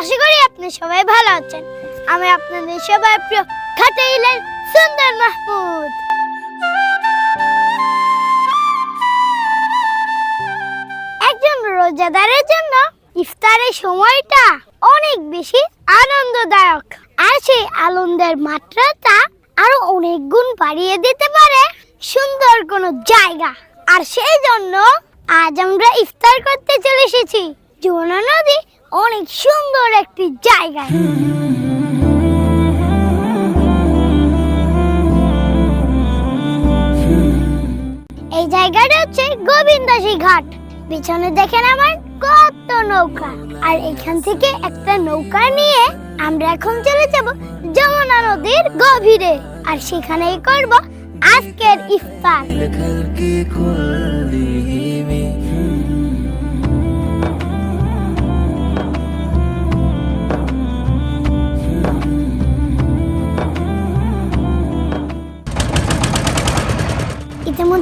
আশা করি আপনি সবাই ভালো আছেন। আমি আপনাদের সবার প্রিয় খাটাইলেন সুন্দর মাহমুদ। একজন রোজাদারের জন্য ইফতারের সময়টা অনেক বেশি আনন্দদায়ক। আর সেই আনন্দের মাত্রাটা আরও অনেক গুণ বাড়িয়ে দিতে পারে সুন্দর কোনো জায়গা। আর সেই জন্য আজ আমরা ইফতার করতে চলে এসেছি যমুনা নদী, অনেক সুন্দর একটি জায়গা এই জায়গাটা হচ্ছে গোবিন্দাসী ঘাট। পিছনে দেখেন আমার কত নৌকা। আর এখান থেকে একটা নৌকা নিয়ে আমরা এখন চলে যাব যমুনা নদীর গভীরে। আর সেখানেই করব আজকের ইফতার।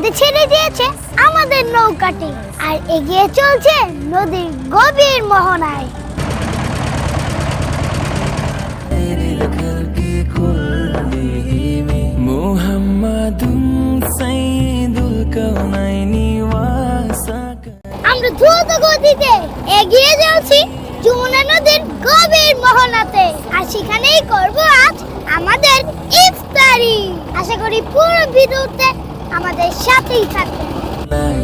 নদীতে ছেড়ে দিয়েছে আমাদের নৌকাটি আর এগিয়ে চলছে নদীর গভীর মোহনায়। আমরা দ্রুত গতিতে এগিয়ে যাচ্ছি যমুনা নদীর গভীর মোহনাতে আর সেখানেই করব আজ আমাদের ইফতারি। আশা করি পুরো ভিডিওতে আমাদের সাথেই থাকবেন لا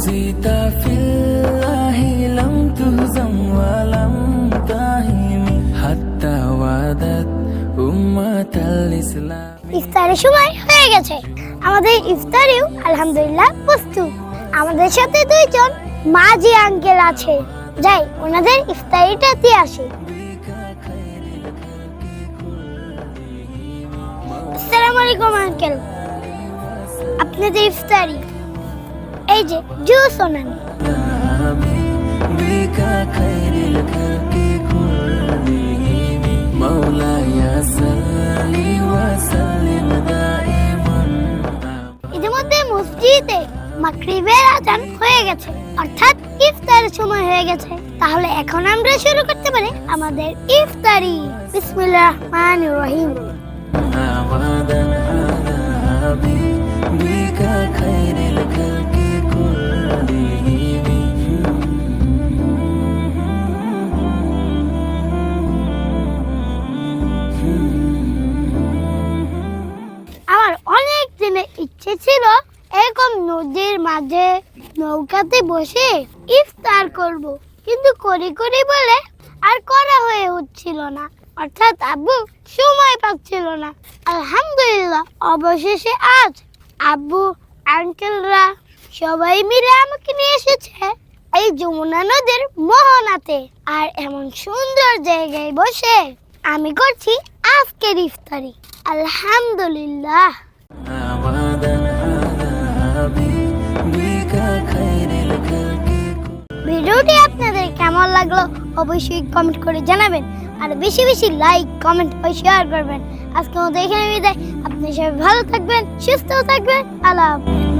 هزيت في الله لم تهزم ولم تهم حتى وعدت أمة الإسلام ইফতারের সময় হয়ে গেছে আমাদের ইফতারিও আলহামদুলিল্লাহ প্রস্তুত আমাদের সাথে দুইজন মাঝি আঙ্কেল আছে যাই ওনাদের ইফতারিটা দিয়ে আসি আসসালামু আলাইকুম আঙ্কেল আপনাদের ইফতারি এই যে, জুস ওনানি ইতিমধ্যে মসজিদে মাকরিবের আজান হয়ে গেছে। অর্থাৎ ইফতারের সময় হয়ে গেছে। তাহলে এখন আমরা শুরু করতে পারি আমাদের ইফতারি। বিসমিল্লাহ রহমান রহিম। দিনের ইচ্ছে ছিল এরকম নদীর মাঝে নৌকাতে বসে ইফতার করব। কিন্তু করি করি বলে আর করা হয়ে উঠছিল না। অর্থাৎ আব্বু সময় পাচ্ছিল না। আলহামদুলিল্লাহ, অবশেষে আজ আব্বু, আঙ্কেলরা সবাই মিলে আমাকে নিয়ে এসেছে এই যমুনা নদীর মোহনাতে। আর এমন সুন্দর জায়গায় বসে আমি করছি আজকের ইফতারি। আলহামদুলিল্লাহ। ভিডিওটি আপনাদের কেমন লাগল অবশ্যই কমেন্ট করে জানাবেন। আর বেশি বেশি লাইক কমেন্ট ও শেয়ার করবেন। আজকে মতো এখানে বিদায়। আপনি সবাই ভালো থাকবেন, সুস্থ থাকবেন। আল্লাহ হাফিজ।